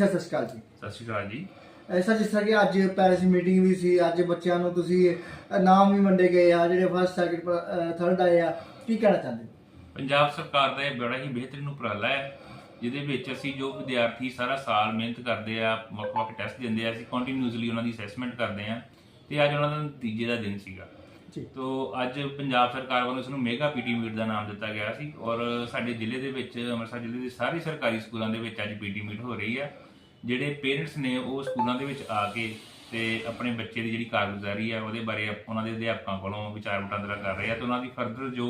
Sir ਸਤਿ ਸ਼੍ਰੀ ਅਕਾਲ ਜੀ। ਸਤਿ ਸ਼੍ਰੀ ਅਕਾਲ ਜੀ। ਐਸਾ ਜਿਸ ਤਰ੍ਹਾਂ ਕਿ ਅੱਜ ਪੈਰਿਸ ਮੀਟਿੰਗ ਵੀ ਸੀ ਅੱਜ ਬੱਚਿਆਂ ਨੂੰ ਤੁਸੀਂ ਇਨਾਮ ਵੀ ਵੰਡੇ ਗਏ ਆ ਜਿਹੜੇ ਫਸਟ ਸੈਕਿੰਡ ਥਰਡ ਆਏ ਆ ਕੀ ਕਹਿਣਾ ਚਾਹੁੰਦੇ? ਪੰਜਾਬ ਸਰਕਾਰ ਦਾ ਇਹ ਬੜਾ ਹੀ ਬਿਹਤਰੀਨ ਉਪਰਾਲਾ ਹੈ ਜਿਹਦੇ ਵਿੱਚ ਅਸੀਂ ਜੋ ਵਿਦਿਆਰਥੀ ਸਾਰਾ ਸਾਲ ਮਿਹਨਤ ਕਰਦੇ ਆ ਵੱਖ-ਵੱਖ ਟੈਸਟ ਦਿੰਦੇ ਆ ਅਸੀਂ ਕੰਟੀਨਿਊਸਲੀ ਉਹਨਾਂ ਦੀ ਅਸੈਸਮੈਂਟ ਕਰਦੇ ਆ ਤੇ ਅੱਜ ਉਹਨਾਂ ਦਾ ਨਤੀਜੇ ਦਾ ਦਿਨ ਸੀਗਾ। ਜੀ। ਤੋ ਅੱਜ ਪੰਜਾਬ ਸਰਕਾਰ ਵੱਲੋਂ ਇਸ ਨੂੰ ਮੇਗਾ ਪੀਟੀ ਮੀਟ ਦਾ ਨਾਮ ਦਿੱਤਾ ਗਿਆ ਸੀ ਔਰ ਸਾਡੇ ਜ਼ਿਲ੍ਹੇ ਦੇ ਵਿੱਚ ਅੰਮ੍ਰਿਤਸਰ ਜ਼ਿਲ੍ਹੇ ਦੇ ਸਾਰੇ ਸਰਕਾਰੀ ਸਕੂਲਾਂ ਦੇ ਵਿੱਚ ਅੱਜ ਪੀਟੀ ਮੀਟ ਹੋ ਰਹੀ ਹੈ। ਜਿਹੜੇ ਪੇਰੈਂਟਸ ਨੇ ਉਹ ਸਕੂਲਾਂ ਦੇ ਵਿੱਚ ਆ ਕੇ ਤੇ ਆਪਣੇ ਬੱਚੇ ਦੀ ਜਿਹੜੀ ਕਾਰਗੁਜ਼ਾਰੀ ਆ, ਉਹਦੇ ਬਾਰੇ ਉਹਨਾਂ ਦੇ ਅਧਿਆਪਕਾਂ ਕੋਲੋਂ ਵਿਚਾਰ ਵਟਾਂਦਰਾ ਕਰ ਰਹੇ ਆ ਤੇ ਉਹਨਾਂ ਦੀ ਫਰਦਰ ਜੋ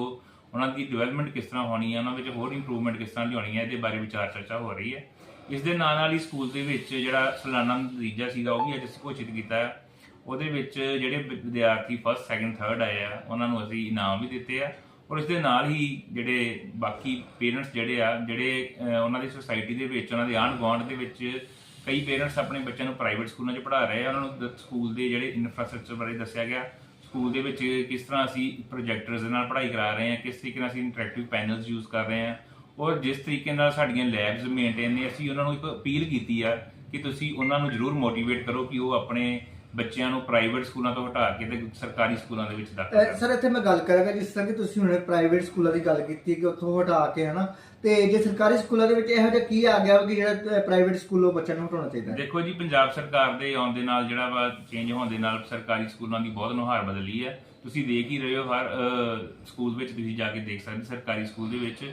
ਉਹਨਾਂ ਦੀ ਡਿਵੈਲਪਮੈਂਟ ਕਿਸ ਤਰ੍ਹਾਂ ਹੋਣੀ ਹੈ ਉਹਨਾਂ ਵਿੱਚ ਹੋਰ ਇੰਪਰੂਵਮੈਂਟ ਕਿਸ ਤਰ੍ਹਾਂ ਲਿਆਉਣੀ ਹੈ ਇਹਦੇ ਬਾਰੇ ਵਿਚਾਰ ਚਰਚਾ ਹੋ ਰਹੀ ਹੈ ਇਸ ਦੇ ਨਾਲ ਨਾਲ ਹੀ ਸਕੂਲ ਦੇ ਵਿੱਚ ਜਿਹੜਾ ਸਾਲਾਨਾ ਨਤੀਜਾ ਸੀਗਾ, ਉਹ ਵੀ ਅੱਜ ਅਸੀਂ ਘੋਸ਼ਿਤ ਕੀਤਾ ਹੈ ਉਹਦੇ ਵਿੱਚ ਜਿਹੜੇ ਵਿ- ਵਿਦਿਆਰਥੀ ਫਸਟ ਸੈਕੰਡ ਥਰਡ ਆਏ ਆ, ਉਹਨਾਂ ਨੂੰ ਅਸੀਂ ਇਨਾਮ ਵੀ ਦਿੱਤੇ ਆ ਔਰ ਇਸ ਦੇ ਨਾਲ ਹੀ ਜਿਹੜੇ ਬਾਕੀ ਪੇਰੈਂਟਸ ਜਿਹੜੇ ਆ, ਜਿਹੜੇ ਉਹਨਾਂ ਦੀ ਸੁਸਾਇਟੀ ਦੇ ਵਿੱਚ, ਉਹਨਾਂ ਦੇ ਆਂਢ ਗੁਆਂਢ ਦੇ ਵਿੱਚ ਕਈ ਪੇਰੈਂਟਸ ਆਪਣੇ ਬੱਚਿਆਂ ਨੂੰ ਪ੍ਰਾਈਵੇਟ ਸਕੂਲਾਂ 'ਚ ਪੜ੍ਹਾ ਰਹੇ ਆ, ਉਹਨਾਂ ਨੂੰ ਦ- ਸਕੂਲ ਦੇ ਜਿਹੜੇ ਇਨਫਰਾਸਟ੍ਰਕਚਰ ਬਾਰੇ ਦੱਸਿਆ ਗਿਆ। ਸਕੂਲ ਦੇ ਵਿੱਚ ਕਿਸ ਤਰ੍ਹਾਂ ਅਸੀਂ ਪ੍ਰੋਜੈਕਟਰਸ ਦੇ ਨਾਲ ਪੜ੍ਹਾਈ ਕਰਾ ਰਹੇ ਹਾਂ ਕਿਸ ਤਰੀਕੇ ਨਾਲ ਅਸੀਂ ਇੰਟਰੈਕਟਿਵ ਪੈਨਲਸ ਯੂਜ਼ ਕਰ ਰਹੇ ਹਾਂ ਔਰ ਜਿਸ ਤਰੀਕੇ ਨਾਲ ਸਾਡੀਆਂ ਲੈਬਸ ਮੇਨਟੇਨ ਨੇ, ਅਸੀਂ ਉਹਨਾਂ ਨੂੰ ਇੱਕ ਅਪੀਲ ਕੀਤੀ ਆ ਕਿ ਤੁਸੀਂ ਉਹਨਾਂ ਨੂੰ ਜ਼ਰੂਰ ਮੋਟੀਵੇਟ ਕਰੋ ਕਿ ਉਹ ਆਪਣੇ ਬੱਚਿਆਂ ਨੂੰ ਪ੍ਰਾਈਵੇਟ ਸਕੂਲਾਂ ਤੋਂ ਹਟਾ ਕੇ ਤੇ ਸਰਕਾਰੀ ਸਕੂਲਾਂ ਦੇ ਵਿੱਚ ਦਾਖਲ ਅਹ ਸਰ ਇੱਥੇ ਮੈਂ ਗੱਲ ਕਰਾਂਗਾ ਜਿਸ ਤਰ੍ਹਾਂ ਕਿ ਤੁਸੀਂ ਹੁਣੇ ਪ੍ਰਾਈਵੇਟ ਸਕੂਲਾਂ ਦੀ ਗੱਲ ਕੀਤੀ ਕਿ ਉੱਥੋਂ ਹਟਾ ਕੇ ਹਨਾ? ਤੇ ਜੇ ਸਰਕਾਰੀ ਸਕੂਲਾਂ ਦੇ ਵਿੱਚ ਇਹੋ ਜਿਹਾ ਕੀ ਆ ਗਿਆ ਕਿ ਜਿਹੜਾ ਪ੍ਰਾਈਵੇਟ ਸਕੂਲੋਂ ਬੱਚਿਆਂ ਨੂੰ ਹਟਾਉਣਾ ਚਾਹੀਦਾ? ਹੈ ਦੇਖੋ ਜੀ ਪੰਜਾਬ ਸਰਕਾਰ ਦੇ ਆਉਣ ਦੇ ਨਾਲ ਜਿਹੜਾ ਵਾ ਚੇਂਜ ਹੋਣ ਦੇ ਨਾਲ ਸਰਕਾਰੀ ਸਕੂਲਾਂ ਦੀ ਬਹੁਤ ਨੁਹਾਰ ਬਦਲੀ ਹੈ। ਤੁਸੀਂ ਦੇਖ ਹੀ ਰਹੇ ਹੋ ਹਰ ਅਹ, ਸਕੂਲ ਵਿੱਚ ਤੁਸੀਂ ਜਾ ਕੇ ਦੇਖ ਸਕਦੇ ਸਰਕਾਰੀ ਸਕੂਲ ਦੇ ਵਿੱਚ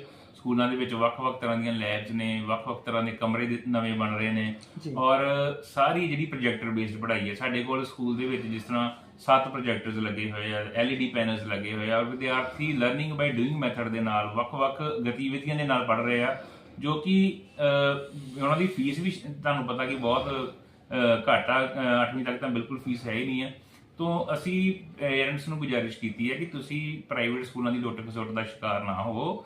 ਸਕੂਲਾਂ ਦੇ ਵਿੱਚ ਵੱਖ-ਵੱਖ ਤਰ੍ਹਾਂ ਦੀਆਂ ਲੈਬਸ ਨੇ ਵੱਖ-ਵੱਖ ਤਰ੍ਹਾਂ ਦੇ ਕਮਰੇ ਦੇ ਨਵੇਂ ਬਣ ਰਹੇ ਨੇ। ਔਰ ਸਾਰੀ ਜਿਹੜੀ ਪ੍ਰੋਜੈਕਟਰ ਬੇਸਡ ਪੜ੍ਹਾਈ ਹੈ ਸਾਡੇ ਕੋਲ ਸਕੂਲ ਦੇ ਵਿੱਚ ਜਿਸ ਤਰ੍ਹਾਂ ਸੱਤ ਪ੍ਰੋਜੈਕਟਰਸ ਲੱਗੇ ਹੋਏ ਆ LED ਪੈਨਲਸ ਲੱਗੇ ਹੋਏ ਆ ਔਰ ਵਿਦਿਆਰਥੀ ਲਰਨਿੰਗ ਬਾਈ ਡੂਇੰਗ ਮੈਥਡ ਦੇ ਨਾਲ ਵੱਖ-ਵੱਖ ਗਤੀਵਿਧੀਆਂ ਦੇ ਨਾਲ ਪੜ੍ਹ ਰਹੇ ਆ ਜੋ ਕਿ ਉਹਨਾਂ ਦੀ ਫੀਸ ਵੀ ਤੁਹਾਨੂੰ ਪਤਾ ਕਿ ਬਹੁਤ ਘੱਟ ਆ 8ਵੀਂ ਤੱਕ ਤਾਂ ਬਿਲਕੁਲ ਫੀਸ ਹੈ ਹੀ ਨਹੀਂ ਹੈ ਤੋਂ ਅਸੀਂ ਪੇਰੈਂਟਸ ਨੂੰ ਗੁਜ਼ਾਰਿਸ਼ ਕੀਤੀ ਹੈ ਕਿ ਤੁਸੀਂ ਪ੍ਰਾਈਵੇਟ ਸਕੂਲਾਂ ਦੀ ਲੁੱਟ ਖਸੁੱਟ ਦਾ ਸ਼ਿਕਾਰ ਨਾ ਹੋਵੋ।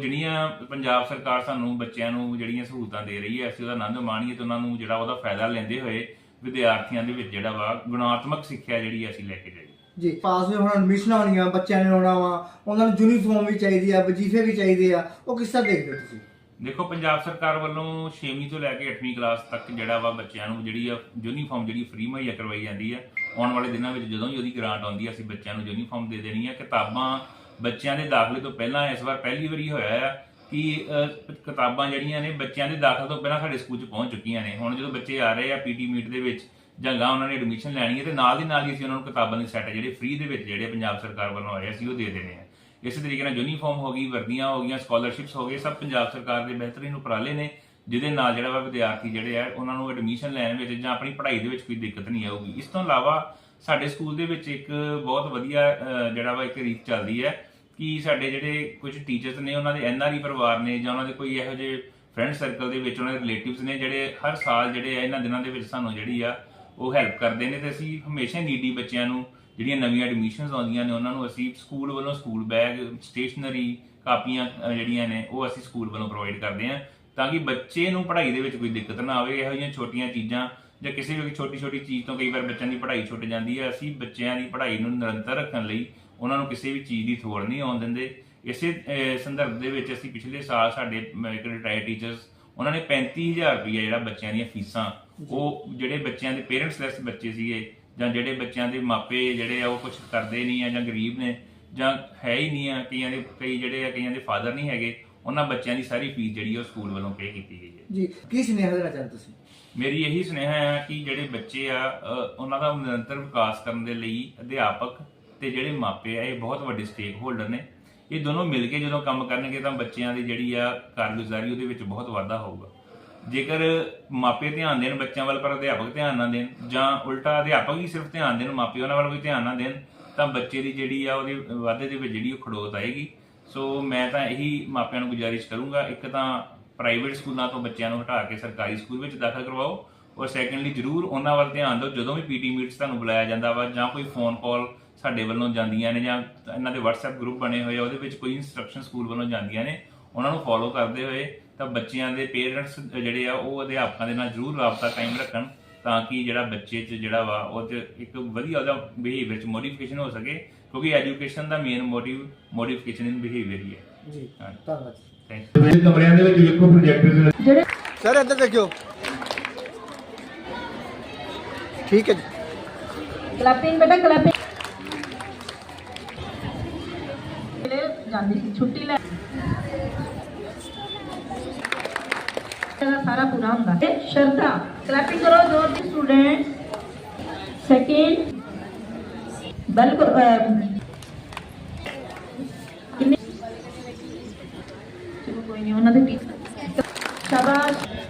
ਜਿਹੜੀਆਂ ਪੰਜਾਬ ਸਰਕਾਰ ਸਾਨੂੰ ਬੱਚਿਆਂ ਨੂੰ ਜਿਹੜੀਆਂ ਸਹੂਲਤਾਂ ਦੇ ਰਹੀ ਹੈ ਅਸੀਂ ਉਹਦਾ ਆਨੰਦ ਮਾਣੀਏ ਤੇ ਉਹਨਾਂ ਨੂੰ ਜਿਹੜਾ ਉਹਦਾ ਫਾਇਦਾ ਲੈਂਦੇ ਹੋਏ ਵਿਦਿਆਰਥੀਆਂ ਦੇ ਵਿੱਚ ਜਿਹੜਾ ਵਾ ਗੁਣਾਤਮਕ ਸਿੱਖਿਆ ਜਿਹੜੀ ਅਸੀਂ ਲੈ ਕੇ ਜਾਈਏ। ਜੀ ਪਾਸ ਵੀ ਹੁਣ ਐਡਮਿਸ਼ਨਾਂ ਹੋਣੀਆਂ ਬੱਚਿਆਂ ਨੇ ਆਉਣਾ ਵਾ ਉਹਨਾਂ ਨੂੰ ਯੂਨੀਫਾਰਮ ਵੀ ਚਾਹੀਦੀ ਆ ਵਜ਼ੀਫੇ ਵੀ ਚਾਹੀਦੇ ਆ ਉਹ ਕਿਸ ਤਰ੍ਹਾਂ ਦੇਖਦੇ ਤੁਸੀਂ? ਦੇਖੋ ਪੰਜਾਬ ਸਰਕਾਰ ਵੱਲੋਂ 6ਵੀਂ ਤੋਂ ਲੈ ਕੇ 8ਵੀਂ ਕਲਾਸ ਤੱਕ ਜਿਹੜਾ ਵਾ ਬੱਚਿਆਂ ਨੂੰ ਜਿਹੜੀ ਆ ਯੂਨੀਫਾਰਮ ਜਿਹੜੀ ਫ੍ਰੀ ਮੁਹੱਈਆ ਕਰਵਾਈ ਜਾਂਦੀ ਹੈ ਆਉਣ ਵਾਲੇ ਦਿਨਾਂ ਵਿੱਚ ਜਦੋਂ ਵੀ ਉਹਦੀ ਗ੍ਰਾਂਟ ਆਉਂਦੀ ਹੈ ਅਸੀਂ ਬੱਚਿਆਂ ਨੂੰ ਯੂਨੀਫਾਰਮ ਦੇ ਦੇਣੀ ਹੈ ਕਿਤਾਬਾਂ ਬੱਚਿਆਂ ਦੇ ਦਾਖਲੇ ਤੋਂ ਪਹਿਲਾਂ ਇਸ ਵਾਰ ਪਹਿਲੀ ਵਾਰੀ ਹੋਇਆ ਹੈ ਕਿ ਕਿਤਾਬਾਂ ਜਿਹੜੀਆਂ ਨੇ ਬੱਚਿਆਂ ਦੇ ਦਾਖਲ ਤੋਂ ਪਹਿਲਾਂ ਸਾਡੇ ਸਕੂਲ 'ਚ ਪਹੁੰਚ ਚੁੱਕੀਆਂ ਨੇ। ਹੁਣ ਜਦੋਂ ਬੱਚੇ ਆ ਰਹੇ ਆ ਪੀਟੀ ਮੀਟ ਦੇ ਵਿੱਚ ਜਾਂ ਗਾਂ ਉਹਨਾਂ ਨੇ ਐਡਮਿਸ਼ਨ ਲੈਣੀ ਹੈ, ਤੇ ਨਾਲ ਦੀ ਨਾਲ ਹੀ ਅਸੀਂ ਉਹਨਾਂ ਨੂੰ ਕਿਤਾਬਾਂ ਦੇ ਸੈੱਟ ਜਿਹੜੇ ਫ੍ਰੀ ਦੇ ਵਿੱਚ ਜਿਹੜੇ ਪੰਜਾਬ ਸਰਕਾਰ ਵੱਲੋਂ ਆਏ ਅਸੀਂ ਉਹ ਦੇ ਦੇਣੇ ਆ। ਇਸੇ ਤਰੀਕੇ ਨਾਲ ਯੂਨੀਫਾਰਮ ਹੋ ਗਈ, ਵਰਦੀਆਂ ਹੋ ਗਈਆਂ ਸਕਾਲਰਸ਼ਿਪਸ ਹੋ ਗਏ ਸਭ ਪੰਜਾਬ ਸਰਕਾਰ ਦੇ ਬਿਹਤਰੀਨ ਉਪਰਾਲੇ ਨੇ। ਜਿਹਦੇ ਨਾਲ ਜਿਹੜਾ ਵਾ ਵਿਦਿਆਰਥੀ ਜਿਹੜੇ ਆ, ਉਹਨਾਂ ਨੂੰ ਐਡਮਿਸ਼ਨ ਲੈਣ ਵਿੱਚ ਜਾਂ ਆਪਣੀ ਪੜ੍ਹਾਈ ਦੇ ਵਿੱਚ ਕੋਈ ਦਿੱਕਤ ਨਹੀਂ ਆਊਗੀ। ਇਸ ਤੋਂ ਇਲਾਵਾ ਸਾਡੇ ਸਕੂਲ ਦੇ ਵਿੱਚ ਇੱਕ ਬਹੁਤ ਵਧੀਆ ਜਿਹੜਾ ਵਾ ਇੱਕ ਰੀਤ ਚੱਲਦੀ ਹੈ ਕਿ ਸਾਡੇ ਜਿਹੜੇ ਕੁਝ ਟੀਚਰਸ ਨੇ, ਉਹਨਾਂ ਦੇ ਐਨਆਰਈ ਪਰਿਵਾਰ ਨੇ ਜਾਂ ਉਹਨਾਂ ਦੇ ਕੋਈ ਇਹੋ ਜਿਹੇ ਫਰੈਂਡ ਸਰਕਲ ਦੇ ਵਿੱਚ ਉਹਨਾਂ ਦੇ ਰਿਲੇਟਿਵਸ ਨੇ ਜਿਹੜੇ ਹਰ ਸਾਲ ਜਿਹੜੇ ਆ, ਇਹਨਾਂ ਦਿਨਾਂ ਦੇ ਵਿੱਚ ਸਾਨੂੰ ਜਿਹੜੀ ਆ, ਉਹ ਹੈਲਪ ਕਰਦੇ ਨੇ ਤੇ ਅਸੀਂ ਹਮੇਸ਼ਾ ਨੀਡੀ ਬੱਚਿਆਂ ਨੂੰ ਜਿਹੜੀਆਂ ਨਵੀਆਂ ਐਡਮਿਸ਼ਨਸ ਆਉਂਦੀਆਂ ਨੇ, ਉਹਨਾਂ ਨੂੰ ਅਸੀਂ ਸਕੂਲ ਵੱਲੋਂ ਸਕੂਲ ਬੈਗ ਸਟੇਸ਼ਨਰੀ ਕਾਪੀਆਂ ਜਿਹੜੀਆਂ ਨੇ, ਉਹ ਅਸੀਂ ਸਕੂਲ ਵੱਲੋਂ ਪ੍ਰੋਵਾਈਡ ਕਰਦੇ ਹਾਂ। ਤਾਂ ਕਿ ਬੱਚੇ ਨੂੰ ਪੜ੍ਹਾਈ ਦੇ ਵਿੱਚ ਕੋਈ ਦਿੱਕਤ ਨਾ ਆਵੇ ਇਹੋ ਜਿਹੀਆਂ ਛੋਟੀਆਂ ਚੀਜ਼ਾਂ ਜਾਂ ਕਿਸੇ ਵੀ ਛੋਟੀ ਛੋਟੀ ਚੀਜ਼ ਤੋਂ ਕਈ ਵਾਰ ਬੱਚਿਆਂ ਦੀ ਪੜ੍ਹਾਈ ਛੁੱਟ ਜਾਂਦੀ ਹੈ ਅਸੀਂ ਬੱਚਿਆਂ ਦੀ ਪੜ੍ਹਾਈ ਨੂੰ ਨਿਰੰਤਰ ਰੱਖਣ ਲਈ ਉਹਨਾਂ ਨੂੰ ਕਿਸੇ ਵੀ ਚੀਜ਼ ਦੀ ਥੋੜ ਨਹੀਂ ਆਉਣ ਦਿੰਦੇ। ਇਸੇ ਸੰਦਰਭ ਦੇ ਵਿੱਚ ਅਸੀਂ ਪਿਛਲੇ ਸਾਲ ਸਾਡੇ ਇੱਕ ਰਿਟਾਇਰ ਟੀਚਰਸ ਉਹਨਾਂ ਨੇ 35000 ਰੁਪਏ ਜਿਹੜਾ ਬੱਚਿਆਂ ਦੀਆਂ ਫੀਸਾਂ ਉਹ ਜਿਹੜੇ ਬੱਚਿਆਂ ਦੇ ਪੇਰੈਂਟਸ ਲੈਸ ਬੱਚੇ ਸੀਗੇ ਜਾਂ ਜਿਹੜੇ ਬੱਚਿਆਂ ਦੇ ਮਾਪੇ ਜਿਹੜੇ ਆ ਉਹ ਕੁਝ ਕਰਦੇ ਨਹੀਂ ਆ ਜਾਂ ਗਰੀਬ ਨੇ ਜਾਂ ਹੈ ਹੀ ਨਹੀਂ ਆ ਕਈਆਂ ਦੇ ਕਈ ਜਿਹੜੇ ਆ ਕਈਆਂ ਦੇ ਫਾਦਰ ਨਹੀਂ ਹੈਗੇ ਉਹਨਾਂ ਬੱਚਿਆਂ ਦੀ ਸਾਰੀ ਫੀਸ ਜਿਹੜੀ ਉਹ ਸਕੂਲ ਵੱਲੋਂ ਪੇ ਕੀਤੀ ਗਈ ਹੈ। ਜੀ ਕੀ ਸੁਨੇਹਾ ਦੇਣਾ ਚਾਹੁੰਦੇ ਤੁਸੀਂ? ਮੇਰੀ ਇਹੀ ਸੁਨੇਹਾ ਹੈ ਕਿ ਜਿਹੜੇ ਬੱਚੇ ਆ ਅ, ਉਹਨਾਂ ਦਾ ਨਿਰੰਤਰ ਵਿਕਾਸ ਕਰਨ ਦੇ ਲਈ ਅਧਿਆਪਕ ਤੇ ਜਿਹੜੇ ਮਾਪੇ ਆ ਇਹ ਬਹੁਤ ਵੱਡੇ ਸਟੇਕ ਹੋਲਡਰ ਨੇ। ਇਹ ਦੋਨੋਂ ਮਿਲ ਕੇ ਜਦੋਂ ਕੰਮ ਕਰਨਗੇ ਤਾਂ ਬੱਚਿਆਂ ਦੀ ਜਿਹੜੀ ਆ ਕਾਰਗੁਜ਼ਾਰੀ ਉਹਦੇ ਵਿੱਚ ਬਹੁਤ ਵਾਧਾ ਹੋਊਗਾ। ਜੇਕਰ ਮਾਪੇ ਧਿਆਨ ਦੇਣ ਬੱਚਿਆਂ ਵੱਲ ਪਰ ਅਧਿਆਪਕ ਧਿਆਨ ਨਾ ਦੇਣ ਜਾਂ ਉਲਟਾ ਅਧਿਆਪਕ ਹੀ ਸਿਰਫ ਧਿਆਨ ਦੇਣ ਮਾਪੇ ਉਹਨਾਂ ਵੱਲ ਕੋਈ ਧਿਆਨ ਨਾ ਦੇਣ ਤਾਂ ਬੱਚੇ ਦੀ ਜਿਹੜੀ ਆ ਉਹਦੇ ਵਾਧੇ ਦੇ ਵਿੱਚ ਜਿਹੜੀ ਉਹ ਖੜੋਤ ਆਏਗੀ। ਸੋ ਮੈਂ ਤਾਂ ਇਹੀ ਮਾਪਿਆਂ ਨੂੰ ਗੁਜ਼ਾਰਿਸ਼ ਕਰੂੰਗਾ, ਇੱਕ ਤਾਂ ਪ੍ਰਾਈਵੇਟ ਸਕੂਲਾਂ ਤੋਂ ਬੱਚਿਆਂ ਨੂੰ ਹਟਾ ਕੇ ਸਰਕਾਰੀ ਸਕੂਲ ਵਿੱਚ ਦਾਖਲ ਕਰਵਾਓ ਔਰ ਸੈਕੰਡਲੀ ਜਰੂਰ ਉਹਨਾਂ ਵੱਲ ਧਿਆਨ ਦਿਓ, ਜਦੋਂ ਵੀ ਪੀਟੀ ਮੀਟਸ ਤੁਹਾਨੂੰ ਬੁਲਾਇਆ ਜਾਂਦਾ ਵਾ ਜਾਂ ਕੋਈ ਫੋਨ ਕਾਲ ਸਾਡੇ ਵੱਲੋਂ ਜਾਂਦੀਆਂ ਨੇ ਜਾਂ ਇਹਨਾਂ ਦੇ WhatsApp ਗਰੁੱਪ ਬਣੇ ਹੋਏ ਆ, ਉਹਦੇ ਵਿੱਚ ਕੋਈ ਇਨਸਟਰਕਸ਼ਨ ਸਕੂਲ ਵੱਲੋਂ ਜਾਂਦੀਆਂ ਨੇ, ਉਹਨਾਂ ਨੂੰ ਫੋਲੋ ਕਰਦੇ ਹੋਏ ਤਾਂ ਬੱਚਿਆਂ ਦੇ ਪੇਰੈਂਟਸ ਜਿਹੜੇ ਆ ਉਹ ਅਧਿਆਪਕਾਂ ਦੇ ਨਾਲ ਜਰੂਰ ਰਾਬਤਾ ਕਾਇਮ ਰੱਖਣ ਤਾਂ ਕਿ ਜਿਹੜਾ ਬੱਚੇ 'ਚ ਜਿਹੜਾ ਵਾ ਉਹ 'ਚ ਇੱਕ ਵਧੀਆ ਉਹਦਾ ਬਿਹੇਵੀਅਰ 'ਚ ਮੋਡੀਫਿਕੇਸ਼ਨ ਹੋ ਸਕੇ ਕਿਉਂਕਿ education the main motive modification in behaviour ਹੀ ਹੈ। ਜੀ ਹਾਂ। ਧੰਨਵਾਦ। ਥੈਂਕ ਯੂ ਕਮਰਿਆਂ ਦੇ ਵਿੱਚ ਵੇਖੋ ਪ੍ਰੋਜੈਕਟਰ ਸਰ ਇੱਧਰ ਦੇਖਿਓ। ਠੀਕ ਹੈ ਜੀ। ਕਲੈਪਿੰਗ ਬੇਟਾ ਕਲੈਪਿੰਗ ਜਾਂਦੀ ਸੀ ਛੁੱਟੀ ਲੈ ਇਹਦਾ ਸਾਰਾ ਪੂਰਾ ਹੁੰਦਾ। ਤੇ ਸ਼ਰਧਾ ਕਲੈਪਿੰਗ ਕਰੋ ਜ਼ੋਰ ਦੀ ਸਟੂਡੈਂਟ ਸੈਕਿੰਡ ਬਿਲਕੁਲ ਕਿੰਨੇ ਕੋਈ ਨਹੀਂ ਉਹਨਾਂ ਦੇ ਟੀਚਰ ਸ਼ਾਬਾਸ਼।